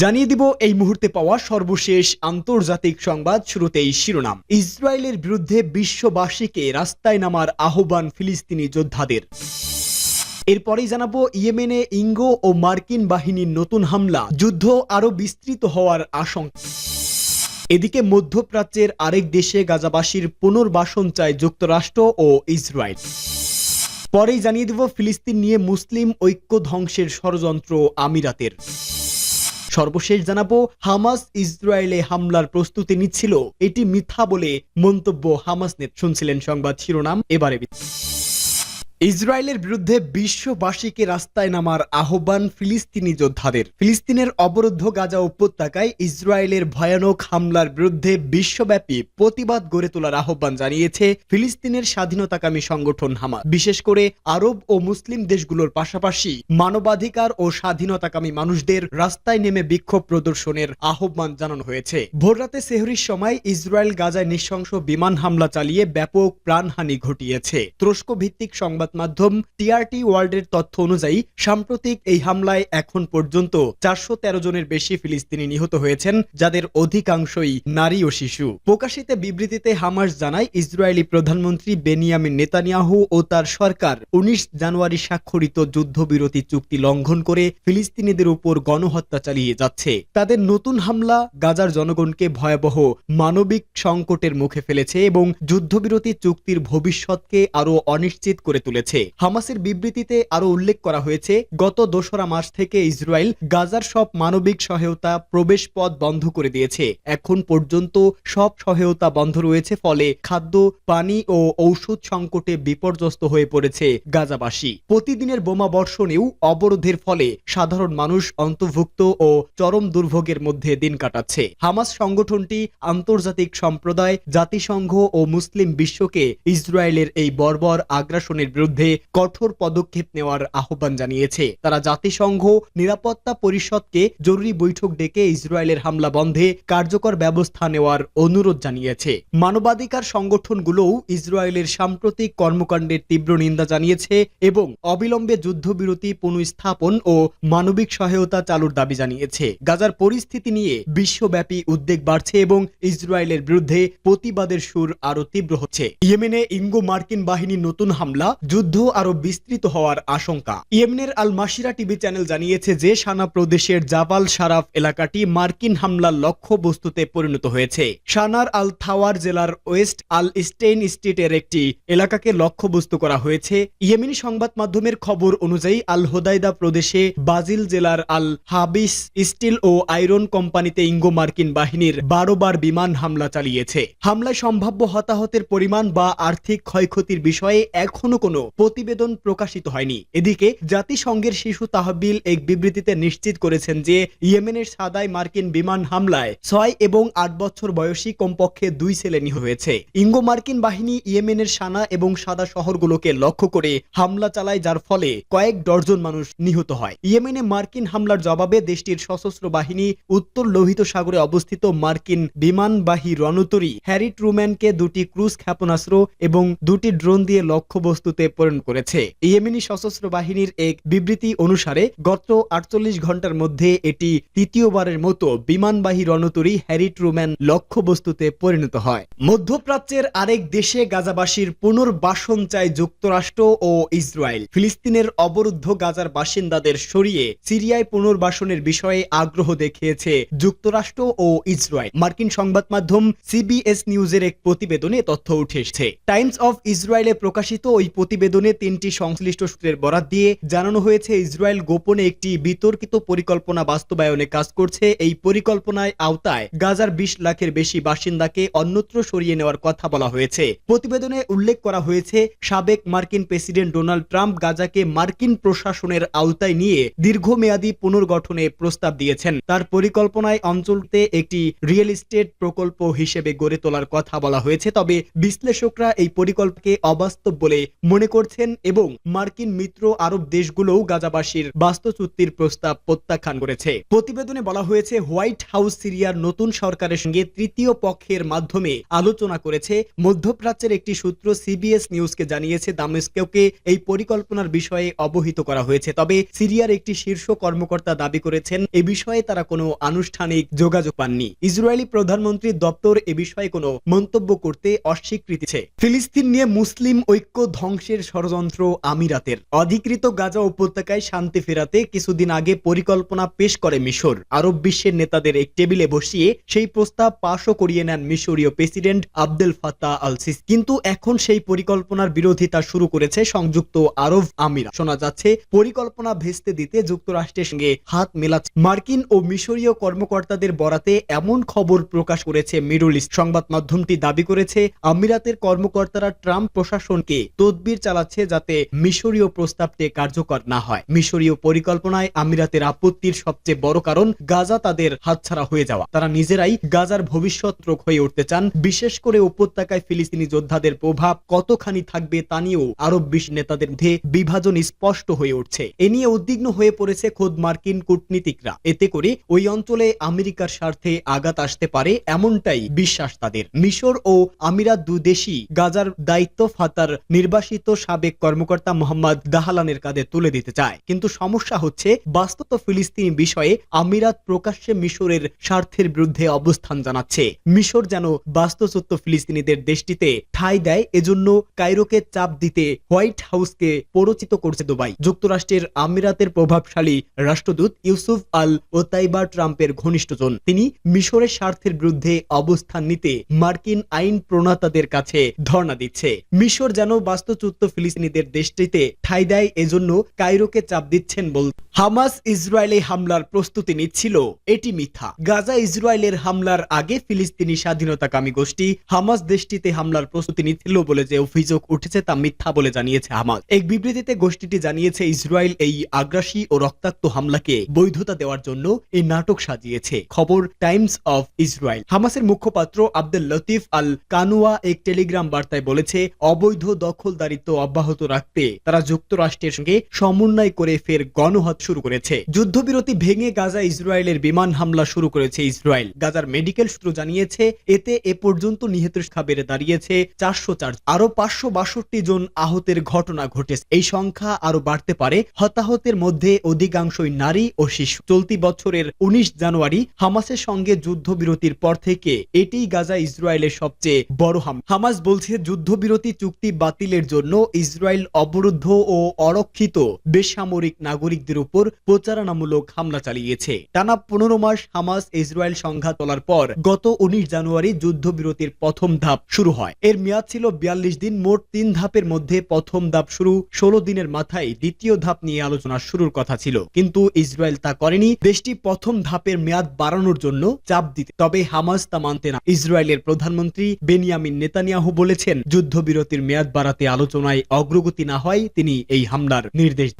জানিয়ে দিব এই মুহূর্তে পাওয়া সর্বশেষ আন্তর্জাতিক সংবাদ শুরুতেই শিরোনাম। ইসরায়েলের বিরুদ্ধে বিশ্ববাসীকে রাস্তায় নামার আহ্বান ফিলিস্তিনি যোদ্ধাদের। এরপরেই জানাব ইয়েমেনে ইঙ্গো ও মার্কিন বাহিনীর নতুন হামলা, যুদ্ধ আরও বিস্তৃত হওয়ার আশঙ্কা। এদিকে মধ্যপ্রাচ্যের আরেক দেশে গাজাবাসীর পুনর্বাসন চায় যুক্তরাষ্ট্র ও ইসরায়েল। পরেই জানিয়ে দেব ফিলিস্তিন নিয়ে মুসলিম ঐক্য ধ্বংসের ষড়যন্ত্র আমিরাতের। সর্বশেষ জানাব, হামাস ইসরায়েলে হামলার প্রস্তুতি নিচ্ছিল এটি মিথ্যা বলে মন্তব্য হামাস নেত শুনছিলেন সংবাদ শিরোনাম এবারে। ইসরায়েলের বিরুদ্ধে বিশ্ববাসীকে রাস্তায় নামার আহ্বান ফিলিস্তিনি যোদ্ধাদের। ফিলিস্তিনের অবরুদ্ধ গাজা উপত্যকায় ইসরায়েলের ভয়ানক হামলার বিরুদ্ধে বিশ্বব্যাপী প্রতিবাদ গড়ে তোলার আহ্বান জানিয়েছে ফিলিস্তিনের স্বাধীনতাকামী সংগঠন হামাস। বিশেষ করে আরব ও মুসলিম দেশগুলোর পাশাপাশি মানবাধিকার ও স্বাধীনতাকামী মানুষদের রাস্তায় নেমে বিক্ষোভ প্রদর্শনের আহ্বান জানানো হয়েছে। ভোররাতে সেহরির সময় ইসরায়েল গাজায় নৃশংস বিমান হামলা চালিয়ে ব্যাপক প্রাণহানি ঘটিয়েছে। তুরস্ক ভিত্তিক সংবাদ মাধ্যম টিআরটি ওয়ার্ল্ডের তথ্য অনুযায়ী, সাম্প্রতিক এই হামলায় এখন পর্যন্ত চারশো তেরো জনের বেশি ফিলিস্তিনি নিহত হয়েছেন, যাদের অধিকাংশই নারী ও শিশু। প্রকাশিত বিবৃতিতে হামাস জানায়, ইসরায়েলি প্রধানমন্ত্রী বেনিয়ামিন নেতানিয়াহু ও তার সরকার উনিশ জানুয়ারি স্বাক্ষরিত যুদ্ধবিরতি চুক্তি লঙ্ঘন করে ফিলিস্তিনিদের উপর গণহত্যা চালিয়ে যাচ্ছে। তাদের নতুন হামলা গাজার জনগণকে ভয়াবহ মানবিক সংকটের মুখে ফেলেছে এবং যুদ্ধবিরতি চুক্তির ভবিষ্যৎকে আরও অনিশ্চিত করে তুলেছে। হামাসের বিবৃতিতে আরও উল্লেখ করা হয়েছে, গত দোসরা মাস থেকে ইসরায়েল গাজার সব মানবিক সহায়তা প্রবেশ পথ বন্ধ করে দিয়েছে। এখন পর্যন্ত সব সহায়তা বন্ধ রয়েছে, ফলে খাদ্য, পানি ও ঔষধ সংকটে বিপর্যস্ত হয়ে পড়েছে গাজাবাসী। প্রতিদিনের বোমা বর্ষণেও অবরোধের ফলে সাধারণ মানুষ অন্তর্ভুক্ত ও চরম দুর্ভোগের মধ্যে দিন কাটাচ্ছে। হামাস সংগঠনটি আন্তর্জাতিক সম্প্রদায়, জাতিসংঘ ও মুসলিম বিশ্বকে ইসরায়েলের এই বর্বর আগ্রাসনের বিরুদ্ধে কঠোর পদক্ষেপ নেওয়ার আহ্বান জানিয়েছে। তারা জাতিসংঘ, নিরাপত্তা পরিষদকে জরুরি বৈঠক ডেকে ইসরায়েলের হামলা বন্ধে কার্যকর ব্যবস্থা নেওয়ার অনুরোধ জানিয়েছে। মানবাধিকার সংগঠনগুলোও ইসরায়েলের সাম্প্রতিক কর্মকাণ্ডের তীব্র নিন্দা জানিয়েছে এবং অবিলম্বে যুদ্ধবিরতি পুনঃস্থাপন ও মানবিক সহায়তা চালুর দাবি জানিয়েছে। গাজার পরিস্থিতি নিয়ে বিশ্বব্যাপী উদ্বেগ বাড়ছে এবং ইসরায়েলের বিরুদ্ধে প্রতিবাদের সুর আরও তীব্র হচ্ছে। ইয়েমেনে ইঙ্গো মার্কিন বাহিনীর নতুন হামলা যুদ্ধ আরও বিস্তৃত হওয়ার আশঙ্কা। ইয়েমেনের আল মাসিরা টিভি চ্যানেল জানিয়েছে যে সানা প্রদেশের জাবাল সারাফ এলাকাটি মার্কিন হামলার লক্ষ্য বস্তুতে পরিণত হয়েছে। সানার আল থাওয়ার জেলার ওয়েস্ট আল স্টেইন স্ট্রিটের একটি এলাকাকে লক্ষ্যবস্তু করা হয়েছে। ইয়েমেনি সংবাদ মাধ্যমের খবর অনুযায়ী আল হোদাইদা প্রদেশে বাজিল জেলার আল হাবিস স্টিল ও আয়রন কোম্পানিতে ইঙ্গো মার্কিন বাহিনীর বারো বার বিমান হামলা চালিয়েছে। হামলায় সম্ভাব্য হতাহতের পরিমাণ বা আর্থিক ক্ষয়ক্ষতির বিষয়ে এখনও কোনো প্রতিবেদন প্রকাশিত হয়নি। এদিকে জাতিসংঘের শিশু তাহবিল এক বিবৃতিতে নিশ্চিত করেছেন যে, ইয়েমেনের সাদায় মার্কিন বিমান হামলায় ছয় এবং আট বছর বয়সী কমপক্ষে দুই ছেলে নিহত হয়েছে। ইঙ্গো মার্কিন বাহিনী ইয়েমেনের সানা এবং সাদা শহরগুলোকে লক্ষ্য করে হামলা চালায়, যার ফলে কয়েক ডর্জন মানুষ নিহত হয়। ইয়েমেনে মার্কিন হামলার জবাবে দেশটির সশস্ত্র বাহিনী উত্তর লোহিত সাগরে অবস্থিত মার্কিন বিমানবাহী রণতরী হ্যারি ট্রুম্যানকে দুটি ক্রুজ ক্ষেপণাস্ত্র এবং দুটি ড্রোন দিয়ে লক্ষ্যবস্তুতে প্রেরণ করেছে। ইয়েমেনি সশস্ত্র বাহিনীর এক বিবৃতি অনুসারে, গত আটচল্লিশ ঘণ্টার মধ্যে এটি তৃতীয়বারের মতো বিমানবাহী রণতরী হ্যারি ট্রুম্যান লক্ষ্যবস্তুতে পরিণত হয়। মধ্যপ্রাচ্যের আরেক দেশে গাজাবাসীর পুনর্বাসন চায় যুক্তরাষ্ট্র ও ইসরায়েল। ফিলিস্তিনের অবরুদ্ধ গাজার বাসিন্দাদের সরিয়ে সিরিয়ায় পুনর্বাসনের বিষয়ে আগ্রহ দেখিয়েছে যুক্তরাষ্ট্র ও ইসরায়েল। মার্কিন সংবাদ মাধ্যম সিবিএস নিউজের এক প্রতিবেদনে তথ্য উঠে এসেছে টাইমস অফ ইসরায়েলে প্রকাশিত ওই প্রতিবেদনে তিনটি সংশ্লিষ্ট সূত্রের বরাত দিয়ে জানানো হয়েছে, ইসরায়েল গোপনে একটি বিতর্কিত পরিকল্পনা বাস্তবায়নে কাজ করছে। এই পরিকল্পনায় আওতায় গাজার বিশ লাখের বেশি বাসিন্দাকে অন্যত্র সরিয়ে নেওয়ার কথা বলা হয়েছে। প্রতিবেদনে উল্লেখ করা হয়েছে, সাবেক মার্কিন প্রেসিডেন্ট ডোনাল্ড ট্রাম্প গাজাকে মার্কিন প্রশাসনের আওতায় নিয়ে দীর্ঘমেয়াদী পুনর্গঠনে প্রস্তাব দিয়েছেন। তার পরিকল্পনায় অঞ্চলতে একটি রিয়েল এস্টেট প্রকল্প হিসেবে গড়ে তোলার কথা বলা হয়েছে, তবে বিশ্লেষকরা এই পরিকল্পকে অবাস্তব বলে মনে করছেন এবং মার্কিন মিত্র আরব দেশগুলোও গাজাবাসীর বাস্তুচুক্তির প্রস্তাব প্রত্যাখ্যান করেছে। প্রতিবেদনে বলা হয়েছে, হোয়াইট হাউস সিরিয়ার নতুন সরকারের সঙ্গে তৃতীয় পক্ষের মাধ্যমে আলোচনা করেছে। মধ্যপ্রাচ্যের একটি সূত্র সিবিএস নিউজকে জানিয়েছে দামেস্কেওকে এই পরিকল্পনার বিষয়ে অবহিত করা হয়েছে। তবে সিরিয়ার একটি শীর্ষ কর্মকর্তা দাবি করেছেন, এ বিষয়ে তারা কোনো আনুষ্ঠানিক যোগাযোগ পাননি। ইসরায়েলি প্রধানমন্ত্রীর দপ্তর এ বিষয়ে কোনো মন্তব্য করতে অস্বীকৃতিছে ফিলিস্তিন নিয়ে মুসলিম ঐক্য ধ্বংসের ষড়যন্ত্র আমিরাতের। অধিকৃত গাজা উপত্যকায় শান্তি ফেরাতে কিছুদিন আগে পরিকল্পনা পেশ করে মিশর। আরব বিশ্বের নেতাদের এক টেবিলে বসিয়ে সেই প্রস্তাব পাশও করিয়ে নেন মিশরীয় president Abdel Fattah al Sisi কিন্তু এখন সেই পরিকল্পনার বিরোধিতা শুরু করেছে সংযুক্ত আরব আমিরা শোনা যাচ্ছে, পরিকল্পনা ভেস্তে দিতে যুক্তরাষ্ট্রের সঙ্গে হাত মেলাচ্ছে। মার্কিন ও মিশরীয় কর্মকর্তাদের বরাতে এমন খবর প্রকাশ করেছে মিডল ইস্ট। সংবাদ মাধ্যমটি দাবি করেছে, আমিরাতের কর্মকর্তারা ট্রাম্প প্রশাসনকে তদবির চালাচ্ছে যাতে মিশরীয় প্রস্তাবটি কার্যকর না হয়। মিশরীয় পরিকল্পনায় আমিরাতের আপত্তির সবচেয়ে বড় কারণ গাজা তাদের হাতছাড়া হয়ে যাওয়া। তারা নিজেরাই গাজার ভবিষ্যৎ রোগ হয়ে উঠতে চান। বিশেষ করে উপত্যকায় ফিলিস্তিনি যোদ্ধাদের প্রভাব কতখানি থাকবে তা নিয়েও আরব বিশ্ব নেতাদের মধ্যে বিভাজন স্পষ্ট হয়ে উঠছে। এ নিয়ে উদ্বিগ্ন হয়ে পড়েছে খোদ মার্কিন কূটনীতিকরা। এতে করে ওই অঞ্চলে আমেরিকার স্বার্থে আঘাত আসতে পারে এমনটাই বিশ্বাস তাদের। মিশর ও আমিরাত দু দেশই গাজার দায়িত্ব ফাতার নির্বাসিত সাবেক কর্মকর্তা মোহাম্মদ দাহালানের কাঁধে তুলে দিতে চায়। কিন্তু সমস্যা হচ্ছে, বাস্তব ফিলিস্তিনি বিষয়ে আমিরাত প্রকাশ্যে মিশরের স্বার্থের বিরুদ্ধে অবস্থান জানাচ্ছে। মিশর যেন বাস্তুচ্যুত ফিলিস্তিনিদের দেশটিতে ঠাঁই দেয়, এজন্য কায়রোকে চাপ দিতে হোয়াইট হাউসকে পরিচিত করছে দুবাই। যুক্তরাষ্ট্রের আমিরাতের প্রভাবশালী রাষ্ট্রদূত ইউসুফ আল ও ওতাইবা ট্রাম্পের ঘনিষ্ঠজন তিনি মিশরের স্বার্থের বিরুদ্ধে অবস্থান নিতে মার্কিন আইন প্রণেতাদের কাছে ধর্ণা দিচ্ছে। মিশর যেন বাস্তুচ্যুত ফিলিস্তিনিদের দেশটিতে ঠাঁই দেয় এজন্য কায়রোকে চাপ দিচ্ছেন বল হামাস ইসরায়েলে হামলার প্রস্তুতি নিচ্ছিল। এটি মিথ্যা। গাজা ইসরায়েলের হামলার আগে ফিলিস্তিনি স্বাধীনতাকামী গোষ্ঠী হামাস দেশটিতে হামলার প্রস্তুতি নিচ্ছিল বলে যে অভিযোগ উঠেছে তা মিথ্যা বলে জানিয়েছে হামাস। এক বিবৃতিতে গোষ্ঠীটি জানিয়েছে, ইসরায়েল এই আগ্রাসী ও রক্তাক্ত হামলাকে বৈধতা দেওয়ার জন্য এই নাটক সাজিয়েছে। খবর টাইমস অফ ইসরায়েল। হামাসের মুখপাত্র আব্দুল লতিফ আল কানুয়া এক টেলিগ্রাম বার্তায় বলেছে, অবৈধ দখলদারিত্ব অব্যাহত রাখতে তারা যুক্তরাষ্ট্রের সঙ্গে সমন্বয় করে ফের গণহত শুরু করেছে। যুদ্ধবিরতি ভেঙে গাজা ইসরায়েলের বিমান হামলা শুরু করেছে ইসরায়েল। গাজার মেডিকেল সূত্র জানিয়েছে, এতে এ পর্যন্ত নিহতের সংখ্যা বেড়ে দাঁড়িয়েছে চারশো চার আরও পাঁচশো বাষট্টি জন আহতের ঘটনা ঘটেছে। এই সংখ্যা আরও বাড়তে পারে। হতাহতের মধ্যে অধিকাংশই নারী ও শিশু। চলতি বছরের উনিশ জানুয়ারি হামাসের সঙ্গে যুদ্ধবিরতির পর থেকে এটিই গাজা ইসরায়েলের সবচেয়ে বড় হাম হামাস বলছে, যুদ্ধবিরতি চুক্তি বাতিলের জন্য ইসরায়েল অবরুদ্ধ ও অরক্ষিত বেসামরিক নাগরিকদের উপর প্রচারণামূলক হামলা চালিয়েছে। টানা পনেরো মাস হামাস ইসরায়েল সংঘাত চলার পর গত উনিশ জানুয়ারি যুদ্ধবিরতির প্রথম ধাপ শুরু হয়। এর মেয়াদ ছিল বিয়াল্লিশ দিন, মোট তিন ধাপের মধ্যে প্রথম ধাপ শুরু। ষোলো দিনের মাথায় দ্বিতীয় ধাপ নিয়ে আলোচনা শুরুর কথা ছিল। কিন্তু ইসরায়েল তা করেনি। দেশটি প্রথম ধাপের মেয়াদ বাড়ানোর জন্য চাপ দিতে। তবে হামাস তা মানতে না। ইসরায়েলের প্রধানমন্ত্রী বেনিয়ামিন নেতানিয়াহু বলেছেন, যুদ্ধবিরতির মেয়াদ বাড়াতে আলোচনায় অগ্রগতি না হয় তিনি এই হামলার নির্দেশ